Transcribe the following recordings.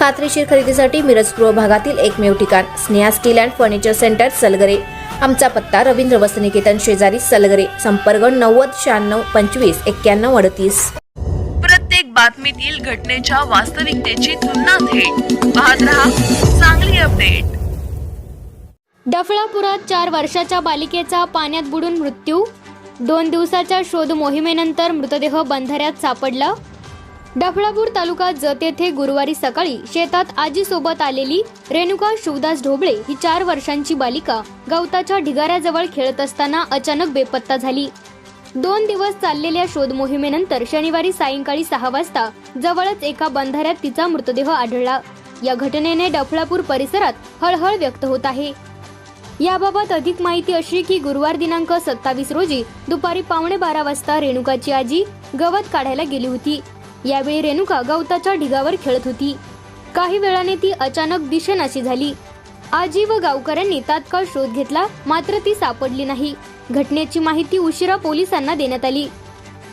खात्रीशीर खरेदीसाठी मिरज पूर्व भागातील एकमेव ठिकाण Sneha steel and furniture centre Salgare. आमचा पत्ता रवींद्र वसनिकेतन शेजारी सलगरे संपर्क नव्वद शहाण्णव पंचवीस एक्क्याण्णव अडतीस. प्रत्येक बातमीतील घटनेच्या वास्तविकतेची तुलना थेट. पाहत रहा चांगली अपडेट. डफळापुरात चार वर्षाच्या बालिकेचा पाण्यात बुडून मृत्यू. दोन दिवसाच्या शोध मोहिमेनंतर मृतदेह बंधाऱ्यात सापडला. डफळापूर तालुका जत येथे गुरुवारी सकाळी शेतात आजीसोबत आलेली रेणुका शिवदास ढोबळे ही चार वर्षांची बालिका गवताच्या ढिगाऱ्याजवळ खेळत असताना अचानक बेपत्ता झाली. दोन दिवस चाललेल्या शोध मोहिमेनंतर शनिवारी सायंकाळी सहा वाजता जवळच एका बंधाऱ्यात तिचा मृतदेह आढळला. या घटनेने डफळापूर परिसरात हळहळ व्यक्त होत आहे. याबाबत अधिक माहिती अशी की गुरुवार दिनांक सत्तावीस रोजी दुपारी पावणे बारा वाजता रेणुकाची आजी गवत काढायला गेली होती. यावेळी रेणुका गवताच्या ढिगावर खेळत होती. काही वेळाने ती अचानक दिशेनाशी झाली. आजी व गावकऱ्यांनी तात्काळ शोध घेतला मात्र ती सापडली नाही. घटनेची माहिती उशिरा पोलिसांना देण्यात आली.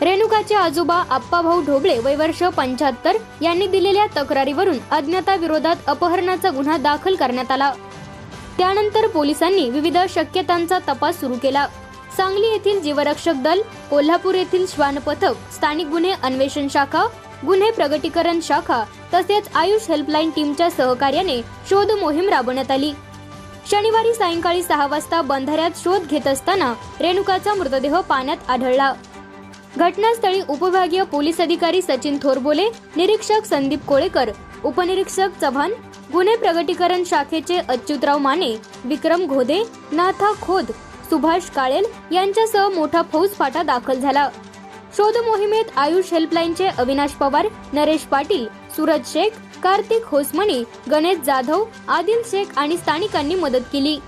रेणुकाचे आजोबा आप्पाभाऊ ढोबळे वय वर्ष पंच्याहत्तर यांनी दिलेल्या तक्रारीवरून अज्ञाता विरोधात अपहरणाचा गुन्हा दाखल करण्यात आला. त्यानंतर पोलिसांनी विविध शक्यतांचा तपास सुरू केला. सांगली येथील जीवरक्षक दल कोल्हापूर येथील श्वान पथक स्थानिक गुन्हे अन्वेषण शाखा गुन्हे प्रगटीकरण शाखा तसेच आयुष हेल्पलाईन टीमच्या सहकार्याने शोध मोहीम राबवण्यात आली. शनिवारी सायंकाळी सहा वाजता बंधाऱ्यात शोध घेत असताना रेणुकाचा मृतदेह पाण्यात आढळला. घटनास्थळी उपविभागीय पोलीस अधिकारी सचिन थोरबोले निरीक्षक संदीप कोळेकर उपनिरीक्षक चव्हाण गुन्हे प्रगटीकरण शाखेचे अच्युतराव माने विक्रम घोदे नाथा खोद सुभाष काळेल यांच्यासह मोठा फौजफाटा दाखल झाला. शोध मोहिमेत आयुष हेल्पलाईनचे अविनाश पवार नरेश पाटील सूरज शेख कार्तिक होसमणी गणेश जाधव आदिल शेख आणि स्थानिकांनी मदत केली.